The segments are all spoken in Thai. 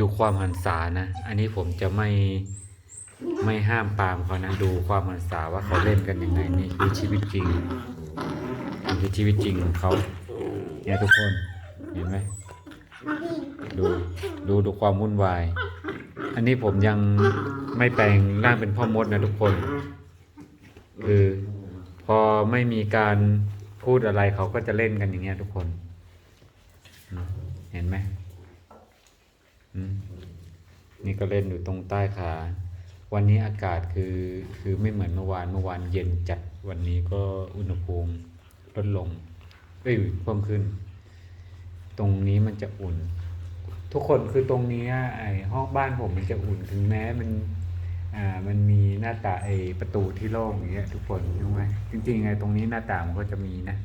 ดูความหันษานะ อันนี้ผมจะไม่ไม่ห้ามปามเขานะ ดูความหันษาว่าเขาเล่นกันยังไงนี่คือชีวิตจริงนี่คือชีวิตจริงของเขาเนี่ยทุกคนเห็นไหมดูดูดูความวุ่นวาย อันนี้ผมยังไม่แปลงร่างเป็นพ่อมดนะทุกคน คือพอไม่มีการพูดอะไรเขาก็จะเล่นกันอย่างเงี้ยทุกคน เห็นไหม นี่ก็เล่นอยู่ตรงใต้ขา วันนี้อากาศคือคือไม่เหมือนเมื่อวานเมื่อวานเย็นจัดวันนี้ก็อุณหภูมิลดลงเอ้ยเพิ่มขึ้น ตรงนี้มันจะอุ่น ทุกคนคือตรงนี้ไอ้ห้องบ้านผมมันจะอุ่นถึงแม้มันอ่ามันมีหน้าต่างไอ้ประตูที่โล่งอย่างเงี้ยทุกคนรู้ไหมจริงๆไอตรงนี้หน้าต่างมันก็จะมีนะ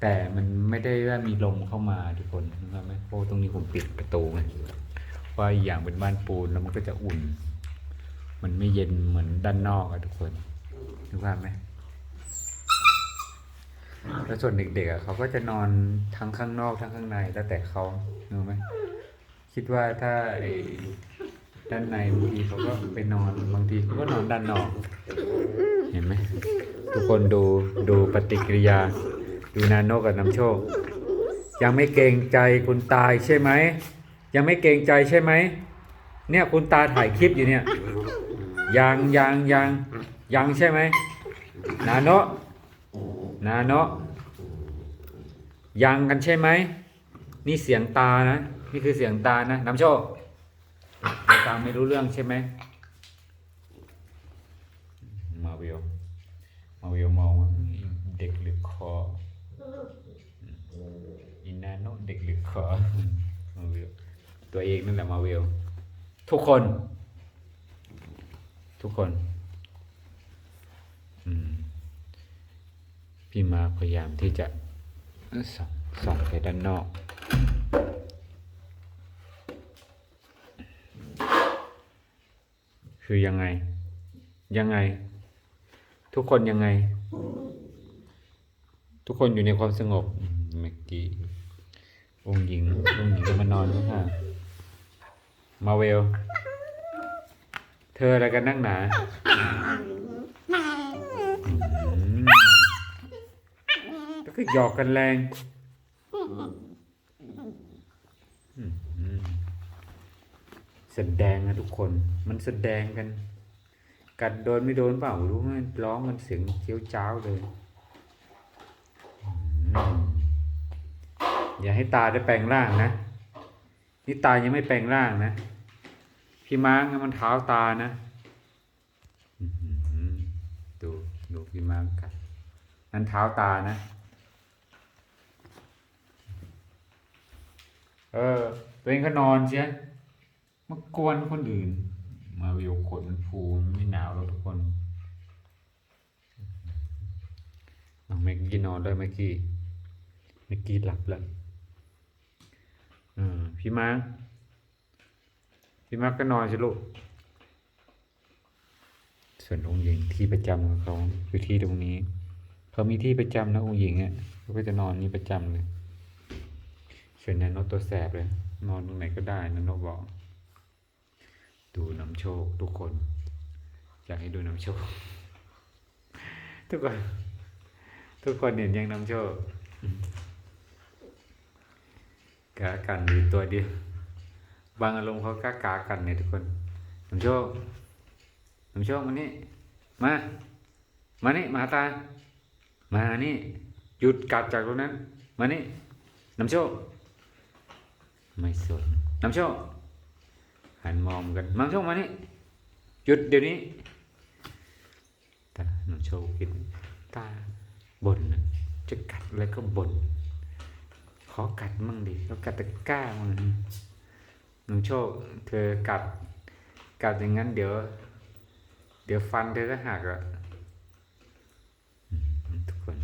แต่มันไม่ได้ว่ามีลมเข้ามาทุกคนรู้ไหมเพราะตรงนี้ผมปิดประตูไงเพราอีกอย่างเป็นบ้านปูนแล้วมันก็จะอุ่น มันไม่เย็นเหมือนด้านนอกอะทุกคนรู้ภาพไหมแล้วส่วนเด็กๆเขาก็จะนอนทั้งข้างนอกทั้งข้างในแล้วแต่เขารู้ไหมคิดว่าถ้าด้านในบางทีเขาก็ไปนอนบางทีเขาก็นอนด้านนอก เห็นไหมทุกคนดูดูปฏิกิริยา ดูนาโนกับน้ำโชค ยังไม่เกรงใจคุณตายใช่ไหม ยังไม่เกรงใจใช่ไหม เนี่ยคุณตาถ่ายคลิปอยู่เนี่ย ยังยังยังยังใช่ไหม นาโนนาโนยังกันใช่ไหม นี่เสียงตานะ นี่คือเสียงตานะ น้ำโชคตาไม่รู้เรื่องใช่ไหมมาวิวมาวิวมองว่าเด็กหรือคอ เด็กหรือคอมาวิวตัวเองนั่นแหละมาวิวทุกคน ทุกคนอืมพี่มาพยายามที่จะส่องส่องไปด้านนอกคือยังไง ยังไง ทุกคนยังไง ทุกคนอยู่ในความสงบอืมเมื่อกี้ องค์หญิงองค์หญิงก็มานอนข้างๆมาเวล เธออะไรกันนั่งหนาอืมแล้วก็หยอกกันแรงแสดงนะทุกคน มันแสดงกัน กัดโดนไม่โดนเปล่ารู้ไหมร้องมันเสียงเคี้ยวจ้าวเลย อย่าให้ตาได้แปลงร่างนะ นี่ตายังไม่แปลงร่างนะ พี่ม้างมันเท้าตานะดูดูพี่ม้างกัดนั่นเท้าตานะ เออ ตัวเองก็นอนเชียมากวนคนอื่น มาวิวขนมันฟูมันไม่หนาวแล้วทุกคนน้องเมกกี้นอนด้วยเมื่อกี้เมื่อกี้หลับแล้ว อืมพี่มาร์คพี่มาร์คก็นอนสิลูก ส่วนองค์หญิงที่ประจำของเขาคือที่ตรงนี้ เขามีที่ประจำนะองค์หญิงอะเขาก็จะนอนนี่ประจำเลยส่วนนันโนตัวแสบเลย นอนตรงไหนก็ได้นันโนบอก ดูน้ำโชคทุกคนอยากให้ดูน้ำโชค ทุกคน ทุกคนเห็นยังน้ำโชค กากันอยู่ตัวเดียวบางอารมณ์เขากากากันเนี่ยทุกคนน้ำโชคน้ำโชคมานี่มา มานี่มาตา มานี่ หยุดกัดจากตรงนั้น มานี่น้ำโชค ไม่สนน้ำโชค หันมองกันมังโชคมานี่ หยุดเดี๋ยวนี้ตาน้องโชคกินตาบ่นจะกัดอะไรก็บ่น ขอกัดมั่งดิแล้วกัดตะกร้ามั่งน้องโชค เธอกัด กัดอย่างนั้นเดี๋ยว เดี๋ยวฟันเธอก็หักอะทุกคน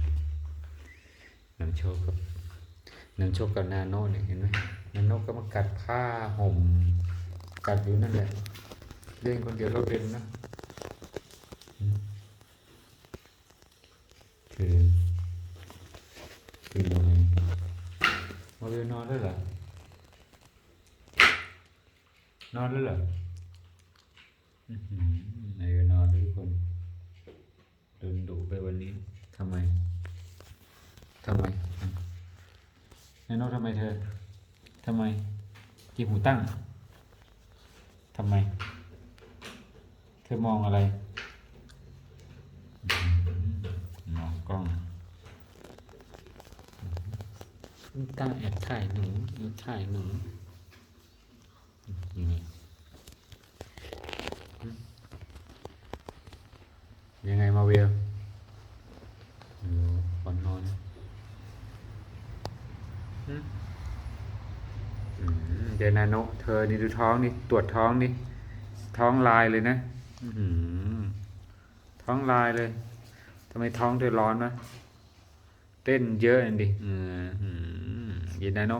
น้ำโชคกับน้ำโชคกับนาโนเนี่ยเห็นไหมนาโนก็มากัดผ้าห่ม กัดอยู่นั่นแหละเล่นคนเดียวก็เป็นนะคือคือเรีย นอนด้วยเหรอนอนแล้วเหรอไหนก็นอนแล้วทุกคนโดนดุไปวันนี้ทำไมทำไมอะนายนกทำไมเธอทำไมจีบหูตั้งทำไม เธอมองอะไรอื้อหือมองกล้อง อื้อตั้งแอบถ่ายหนูแอบถ่ายหนูยังไงยังไงมาเวลโอ้ก่อนนอนหึอืมเจอนาโนเธอนี่ดูท้องนี่ตรวจท้องนี่ท้องลายเลยนะอื้อหือท้องลายเลยทำไมท้องเธอร้อนวะเต้นเยอะอันดิเออ อืมเย็นนาโน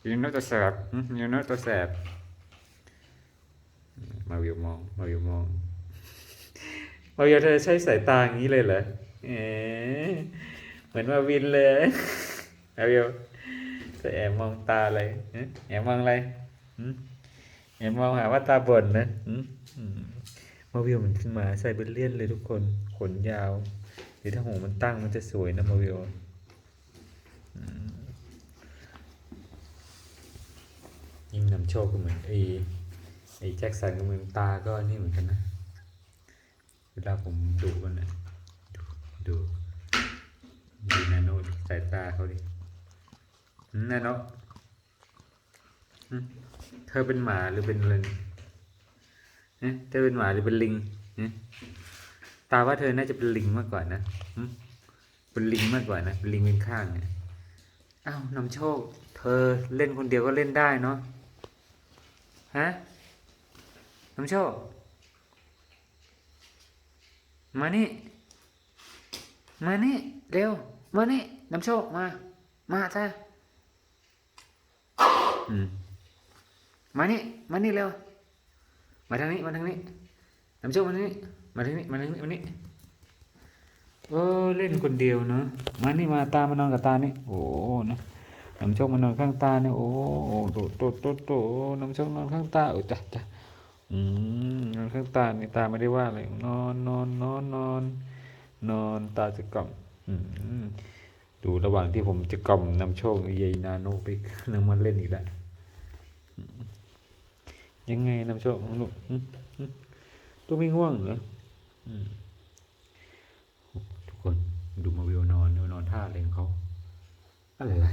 เย็นนาโนตัวแสบย็นนาโนตัวแสบมาวิวมอง มาวิวมอง มาวิวเธอใช้สายตาอย่างนี้เลยเหรอเอ๋เหมือนมาวินเลย มาวิวเธอแอบมองตาอะไรฮะแอบมองอะไรแอบมองหาว่าตาบ่นนะมอืมมาวิวมันขึ้นมาใส่เบลเลียนเลยทุกคน ขนยาวหรือถ้าหูมันตั้งมันจะสวยนะมาวิวอืมยิ่งนำ โชคก็เหมือนไอ้ไอ้แจ็คสันก็เหมือนตาก็นี่เหมือนกันนะ เวลาผมดูมันนะดูดูดูนาโนดิสายตาเขาดินาโนหืมเธอเป็นหมาหรือเป็นอะไรเนี่ยเธอเป็นหมาหรือเป็นลิงฮะตาว่าเธอน่าจะเป็นลิงมากกว่านะเป็นลิงมากกว่านะเป็นลิงเป็นข้างเนี่ยอ้าวนำโชค เธอเล่นคนเดียวก็เล่นได้เนาะ ฮะนำโชคมานี่ มานี่เร็ว มานี่น้ำโชคมา มาซะมานี่ มานี่เร็ว มาทางนี้ มาทางนี้น้ำโชคมาทางนี้ มาทางนี้ มาทางนี้ มานี่เออเล่นคนเดียวเนาะมานี่มาตามานอนกับตานี่ โอ้เนาะ น้ำโชคมานอนข้างตาเนี่ยโอ้โตโตโตโตน้ำโชคนอนข้างตาเออจ้ะจ้ะอืมนอนข้างตานี่ตาไม่ได้ว่าอะไรนอนนอนนอนนอนนอนตาจะกล่อมอืมดูระหว่างที่ผมจะกล่อมนำโชคยายนาโนไปนั่งมาเล่นอีกแล้วยังไงนำโชคของลูกอืมตัวไม่ง่วงเหรอทุกคนดูมาวิวนอนนอนท่าอะไรของเขาอะไรนะ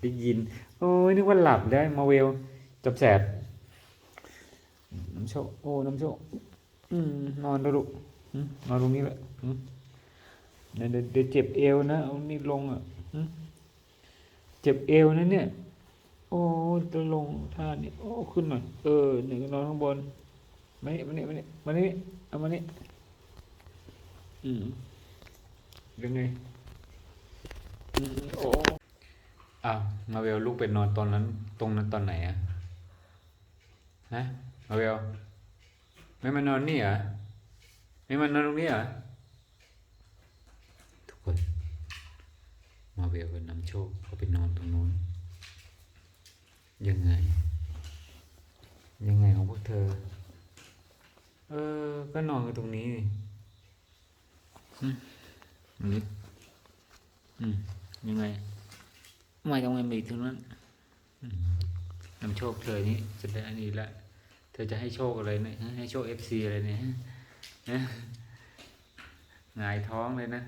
ได้ยิน โอ้ยนึกว่าหลับได้มาเวลจับแสบน้ำโชโอ้น้ำโชอืมนอนดูนอนตรงนี้แหละเดี๋ยวเดี๋ยวเจ็บเอวนะเอานี่ลงอะเจ็บเอวนะเนี่ย โอ้จะลงท่านี่โอ้ขึ้นหน่อยเออหนึ่งนอนข้างบนมานี่มานี่มานี่มานี่เอามานี่อืมยังไงอืมโอ้ อ้าวมาเวลลูกไปนอนตอนนั้น ตรงนั้นตอนไหนอะฮะมาเวลไม่มานอนนี่เหรอไม่มานอนตรงนี้เหรอทุกคน มาเวลกับน้ำโชคเขาไปนอนตรงนู้นยังไง ยังไงของพวกเธอ เออ ก็นอนกันตรงนี้นี่อืมอืมยังไง ไม่ต้องไปมีตรงนั้นนำโชคเธอนี่จะได้อันนี้ละ เธอจะให้โชคอะไรเนี่ยให้โชคเอฟซีอะไรเนี่ยหงายท้องเลยนะ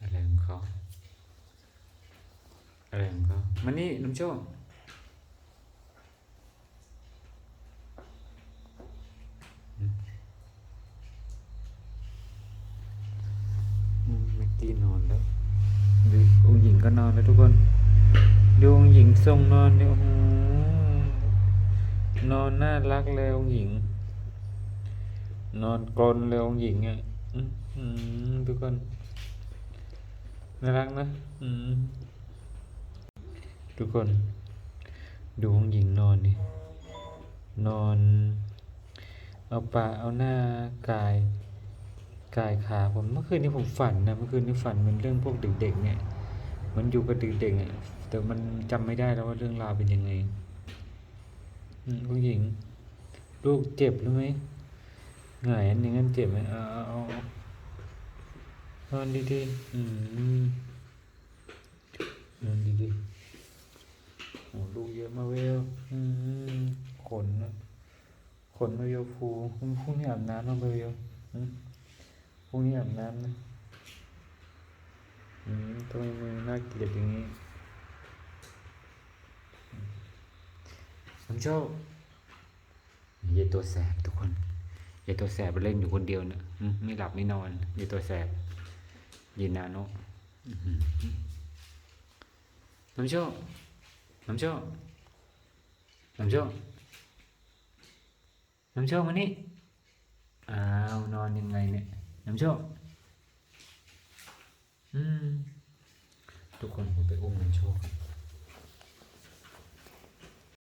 อะไรของเขาอะไรของเขามานี่น้ำโชคอืมอืมเมื่อกี้นอนแล้ว ดูองค์หญิงก็นอนแล้วทุกคน ดูองค์หญิงทรงนอนเนี่ยโอ้โหนอนน่า รักเลยองหญิง นอนกลนเลยองหญิงอะทุกคน น่ารักนะทุกคน ดูองหญิงนอนนี่นอน เอาปากเอาหน้ากาย กายขาผมเมื่อคืนนี้ผมฝันนะเมื่อคืนนี้ฝันเหมือนเรื่องพวกเด็กๆเนี่ยมันอยู่กับเด็กๆอะแต่มันจำไม่ได้แล้วว่าเรื่องราวเป็นยังไงผู้หญิง ลูกเจ็บหรือไหมไงายอันอย่างนั้นเจ็บไหมเอาเอาเอาเอานอนดีๆอืมนอนดีๆโอ้ลูกเยอะมากเวลอืมขนนะขนมาเวลฟูพรุ่งนี้อาบน้ำมาเวลอืมพรุ่งนี้อาบน้ำนะอืมทำไมมือน่าเกลียดอย่างนี้ผมชอบ ยายตัวแสบทุกคนยายตัวแสบเล่นอยู่คนเดียวเนี่ยไม่หลับไม่นอนยายตัวแสบยินนาโนน้ำโชคน้ำโชคน้ำโชคน้ำโชคมานี่อ้าวนอนยังไงเนี่ยน้ำโชคอืมทุกคนผมไปอุ้มน้ำโชคก่อน